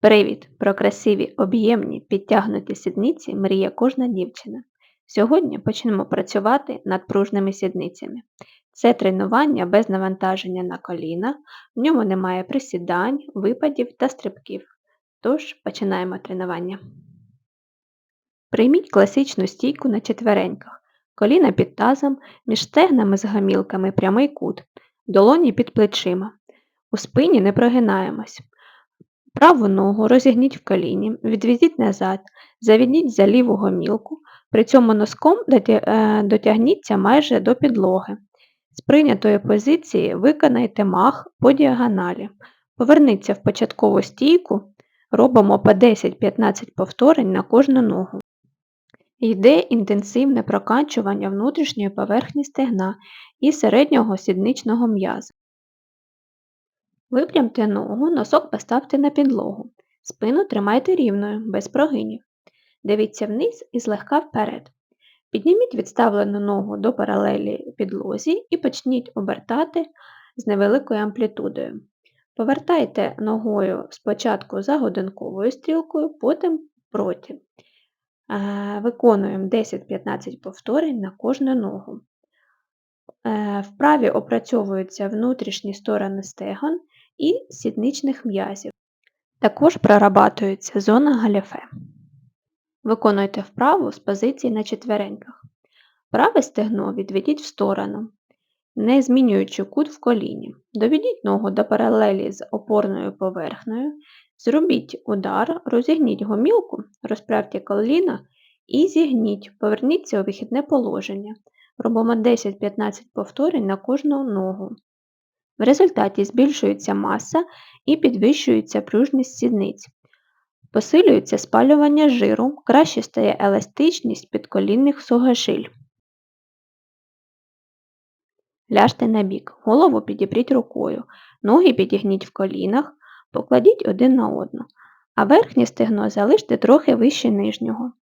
Привіт! Про красиві, об'ємні, підтягнуті сідниці мріє кожна дівчина. Сьогодні почнемо працювати над пружними сідницями. Це тренування без навантаження на коліна, в ньому немає присідань, випадів та стрибків. Тож починаємо тренування. Прийміть класичну стійку на четвереньках, коліна під тазом, між стегнами з гамілками прямий кут, долоні під плечима. У спині не прогинаємось. Праву ногу розігніть в коліні, відведіть назад, заведіть за ліву гомілку, при цьому носком е, дотягніться майже до підлоги. З прийнятої позиції виконайте мах по діагоналі. Поверніться в початкову стійку, робимо по 10-15 повторень на кожну ногу. Йде інтенсивне прокачування внутрішньої поверхні стегна і середнього сідничного м'яза. Випрямте ногу, носок поставте на підлогу. Спину тримайте рівною, без прогинів. Дивіться вниз і злегка вперед. Підніміть відставлену ногу до паралелі підлозі і почніть обертати з невеликою амплітудою. Повертайте ногою спочатку за годинковою стрілкою, потім проти. Виконуємо 10-15 повторень на кожну ногу. Е, вправі опрацьовуються внутрішні сторони стегон і сідничних м'язів. Також прорабатується зона галіфе. Виконуйте вправу з позиції на четвереньках. Праве стегно відведіть в сторону, не змінюючи кут в коліні. Доведіть ногу до паралелі з опорною поверхнею, зробіть удар, розігніть гомілку, розправте коліна і зігніть, поверніться у вихідне положення. Робимо 10-15 повторень на кожну ногу. В результаті збільшується маса і підвищується пружність сідниць. Посилюється спалювання жиру, краще стає еластичність підколінних сугашиль. Ляжте на бік, голову підіпріть рукою, ноги підігніть в колінах, покладіть один на одну, а верхнє стегно залиште трохи вище нижнього.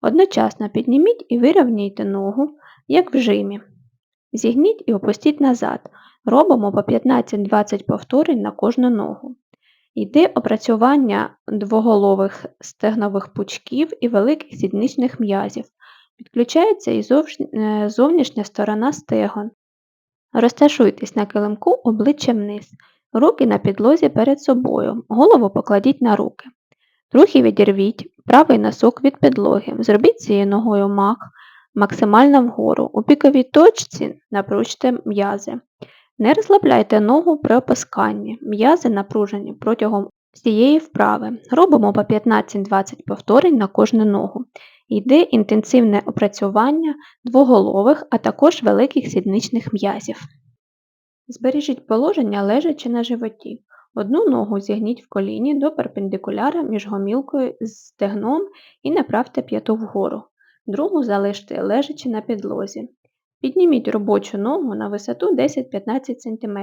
Одночасно підніміть і вирівняйте ногу, як в жимі. Зігніть і опустіть назад. Робимо по 15-20 повторень на кожну ногу. Йде опрацювання двоголових стегнових пучків і великих сідничних м'язів. Підключається і е, зовнішня сторона стегон. Розташуйтесь на килимку обличчям вниз, руки на підлозі перед собою, голову покладіть на руки. Трохи відірвіть правий носок від підлоги, зробіть цією ногою мах максимально вгору. У піковій точці напружте м'язи. Не розслабляйте ногу при опусканні, м'язи напружені протягом всієї вправи. Робимо по 15-20 повторень на кожну ногу. Йде інтенсивне опрацювання двоголових, а також великих сідничних м'язів. Збережіть положення лежачи на животі. Одну ногу зігніть в коліні до перпендикуляра між гомілкою з стегном і направте п'яту вгору. Другу залиште лежачи на підлозі. Підніміть робочу ногу на висоту 10-15 см.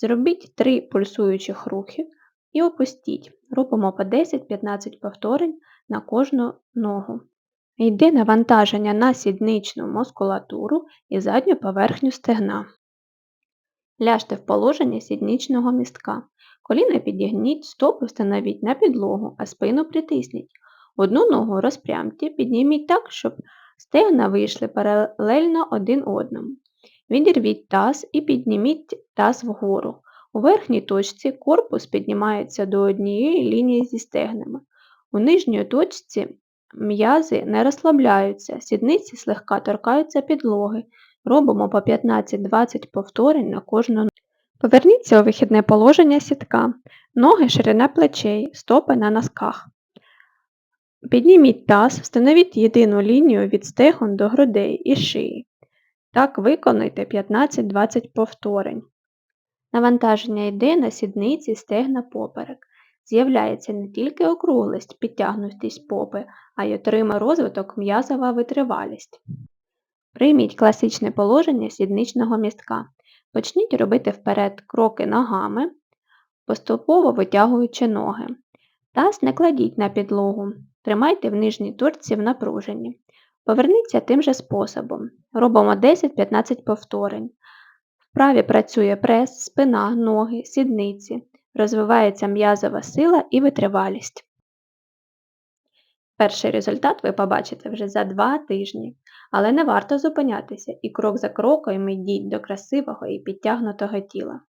Зробіть 3 пульсуючих рухи і опустіть. Робимо по 10-15 повторень на кожну ногу. Йде навантаження на сідничну мускулатуру і задню поверхню стегна. Ляжте в положення сідничного містка. Коліна підігніть, стопи встановіть на підлогу, а спину притисніть. Одну ногу розпрямте, підніміть так, щоб Стегна вийшли паралельно один одному. Відірвіть таз і підніміть таз вгору. У верхній точці корпус піднімається до однієї лінії зі стегнами. У нижній точці м'язи не розслабляються, сідниці слегка торкаються підлоги. Робимо по 15-20 повторень на кожну ногу. Поверніться у вихідне положення сітка, ноги ширина плечей, стопи на носках. Підніміть таз, встановіть єдину лінію від стегон до грудей і шиї. Так виконуйте 15-20 повторень. Навантаження йде на сідниці стегна поперек. З'являється не тільки округлість, підтягнутість попи, а й отримає розвиток м'язова витривалість. Прийміть класичне положення сідничного містка. Почніть робити вперед кроки ногами, поступово витягуючи ноги. Таз не кладіть на підлогу. Тримайте в нижній торці в напруженні. Поверніться тим же способом. Робимо 10-15 повторень. Вправі працює прес, спина, ноги, сідниці. розвивається м'язова сила і витривалість. Перший результат ви побачите вже за 2 тижні, але не варто зупинятися і крок за кроком йдіть до красивого і підтягнутого тіла.